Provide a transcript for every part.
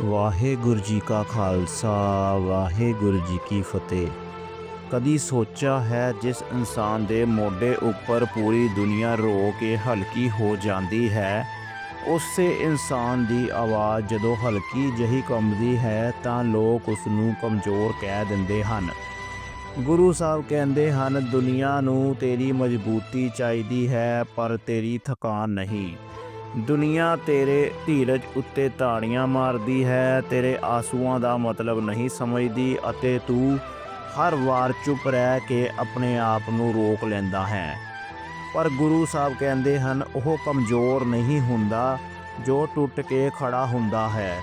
ਵਾਹਿਗੁਰੂ ਜੀ ਕਾ ਖਾਲਸਾ, ਵਾਹਿਗੁਰੂ ਜੀ ਕੀ ਫਤਿਹ। ਕਦੀ ਸੋਚਿਆ ਹੈ ਜਿਸ ਇਨਸਾਨ ਦੇ ਮੋਢੇ ਉੱਪਰ ਪੂਰੀ ਦੁਨੀਆ ਰੋ ਕੇ ਹਲਕੀ ਹੋ ਜਾਂਦੀ ਹੈ, ਉਸੇ ਇਨਸਾਨ ਦੀ ਆਵਾਜ਼ ਜਦੋਂ ਹਲਕੀ ਜਹੀ ਕੰਬਦੀ ਹੈ ਤਾਂ ਲੋਕ ਉਸ ਨੂੰ ਕਮਜ਼ੋਰ ਕਹਿ ਦਿੰਦੇ ਹਨ। ਗੁਰੂ ਸਾਹਿਬ ਕਹਿੰਦੇ ਹਨ, ਦੁਨੀਆ ਨੂੰ ਤੇਰੀ ਮਜ਼ਬੂਤੀ ਚਾਹੀਦੀ ਹੈ, ਪਰ ਤੇਰੀ ਥਕਾਨ ਨਹੀਂ। ਦੁਨੀਆ ਤੇਰੇ ਧੀਰਜ ਉੱਤੇ ਤਾੜੀਆਂ ਮਾਰਦੀ ਹੈ, ਤੇਰੇ ਆਸੂਆਂ ਦਾ ਮਤਲਬ ਨਹੀਂ ਸਮਝਦੀ ਅਤੇ ਤੂੰ ਹਰ ਵਾਰ ਚੁੱਪ ਰਹਿ ਕੇ ਆਪਣੇ ਆਪ ਨੂੰ ਰੋਕ ਲੈਂਦਾ ਹੈ। ਪਰ ਗੁਰੂ ਸਾਹਿਬ ਕਹਿੰਦੇ ਹਨ, ਉਹ ਕਮਜ਼ੋਰ ਨਹੀਂ ਹੁੰਦਾ ਜੋ ਟੁੱਟ ਕੇ ਖੜਾ ਹੁੰਦਾ ਹੈ।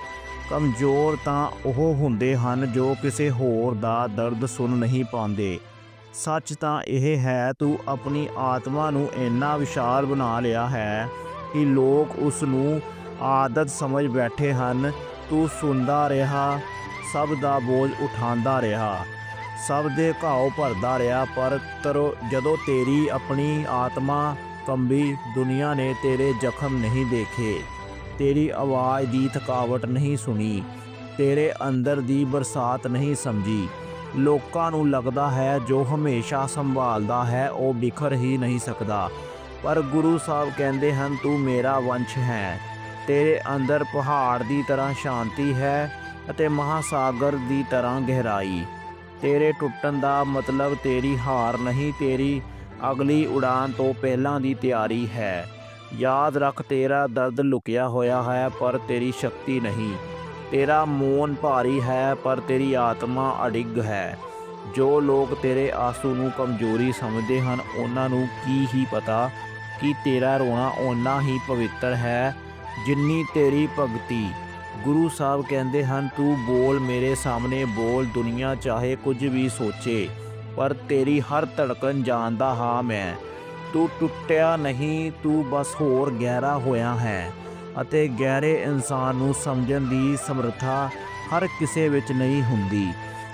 ਕਮਜ਼ੋਰ ਤਾਂ ਉਹ ਹੁੰਦੇ ਹਨ ਜੋ ਕਿਸੇ ਹੋਰ ਦਾ ਦਰਦ ਸੁਣ ਨਹੀਂ ਪਾਉਂਦੇ। ਸੱਚ ਤਾਂ ਇਹ ਹੈ, ਤੂੰ ਆਪਣੀ ਆਤਮਾ ਨੂੰ ਇੰਨਾ ਵਿਸ਼ਾਲ ਬਣਾ ਲਿਆ ਹੈ ਕਿ ਲੋਕ ਉਸ ਨੂੰ ਆਦਤ ਸਮਝ ਬੈਠੇ ਹਨ। ਤੂੰ ਸੁਣਦਾ ਰਿਹਾ, ਸਭ ਦਾ ਬੋਝ ਉਠਾਉਂਦਾ ਰਿਹਾ, ਸਭ ਦੇ ਘਾਉ ਭਰਦਾ ਰਿਹਾ, ਪਰ ਤਰੋ ਜਦੋਂ ਤੇਰੀ ਆਪਣੀ ਆਤਮਾ ਕੰਬੀ, ਦੁਨੀਆ ਨੇ ਤੇਰੇ ਜ਼ਖਮ ਨਹੀਂ ਦੇਖੇ, ਤੇਰੀ ਆਵਾਜ਼ ਦੀ ਥਕਾਵਟ ਨਹੀਂ ਸੁਣੀ, ਤੇਰੇ ਅੰਦਰ ਦੀ ਬਰਸਾਤ ਨਹੀਂ ਸਮਝੀ, ਲੋਕਾਂ ਨੂੰ ਲੱਗਦਾ ਹੈ ਜੋ ਹਮੇਸ਼ਾ ਸੰਭਾਲਦਾ ਹੈ, ਉਹ ਬਿਖਰ ਹੀ ਨਹੀਂ ਸਕਦਾ। ਪਰ ਗੁਰੂ ਸਾਹਿਬ ਕਹਿੰਦੇ ਹਨ, ਤੂੰ ਮੇਰਾ ਵੰਸ਼ ਹੈ, ਤੇਰੇ ਅੰਦਰ ਪਹਾੜ ਦੀ ਤਰ੍ਹਾਂ ਸ਼ਾਂਤੀ ਹੈ ਅਤੇ ਮਹਾਸਾਗਰ ਦੀ ਤਰ੍ਹਾਂ ਗਹਿਰਾਈ। ਤੇਰੇ ਟੁੱਟਣ ਦਾ ਮਤਲਬ ਤੇਰੀ ਹਾਰ ਨਹੀਂ, ਤੇਰੀ ਅਗਲੀ ਉਡਾਨ ਤੋਂ ਪਹਿਲਾਂ ਦੀ ਤਿਆਰੀ ਹੈ। ਯਾਦ ਰੱਖ, ਤੇਰਾ ਦਰਦ ਲੁਕਿਆ ਹੋਇਆ ਹੈ, ਪਰ ਤੇਰੀ ਸ਼ਕਤੀ ਨਹੀਂ। ਤੇਰਾ ਮੂਨ ਭਾਰੀ ਹੈ, ਪਰ ਤੇਰੀ ਆਤਮਾ ਅਡਿੱਗ ਹੈ। ਜੋ ਲੋਕ ਤੇਰੇ ਆਸੂ ਨੂੰ ਕਮਜ਼ੋਰੀ ਸਮਝਦੇ ਹਨ, ਉਹਨਾਂ ਨੂੰ ਕੀ ਹੀ ਪਤਾ ਕਿ ਤੇਰਾ ਰੋਣਾ ਓਨਾ ਹੀ ਪਵਿੱਤਰ ਹੈ ਜਿੰਨੀ ਤੇਰੀ ਭਗਤੀ। ਗੁਰੂ ਸਾਹਿਬ ਕਹਿੰਦੇ ਹਨ, ਤੂੰ ਬੋਲ ਮੇਰੇ ਸਾਹਮਣੇ, ਬੋਲ ਦੁਨੀਆ ਚਾਹੇ ਕੁਝ ਵੀ ਸੋਚੇ, ਪਰ ਤੇਰੀ ਹਰ ਧੜਕਣ ਜਾਣਦਾ ਹਾਂ ਮੈਂ। ਤੂੰ ਟੁੱਟਿਆ ਨਹੀਂ, ਤੂੰ ਬਸ ਹੋਰ ਗਹਿਰਾ ਹੋਇਆ ਹੈ ਅਤੇ ਗਹਿਰੇ ਇਨਸਾਨ ਨੂੰ ਸਮਝਣ ਦੀ ਸਮਰੱਥਾ ਹਰ ਕਿਸੇ ਵਿੱਚ ਨਹੀਂ ਹੁੰਦੀ।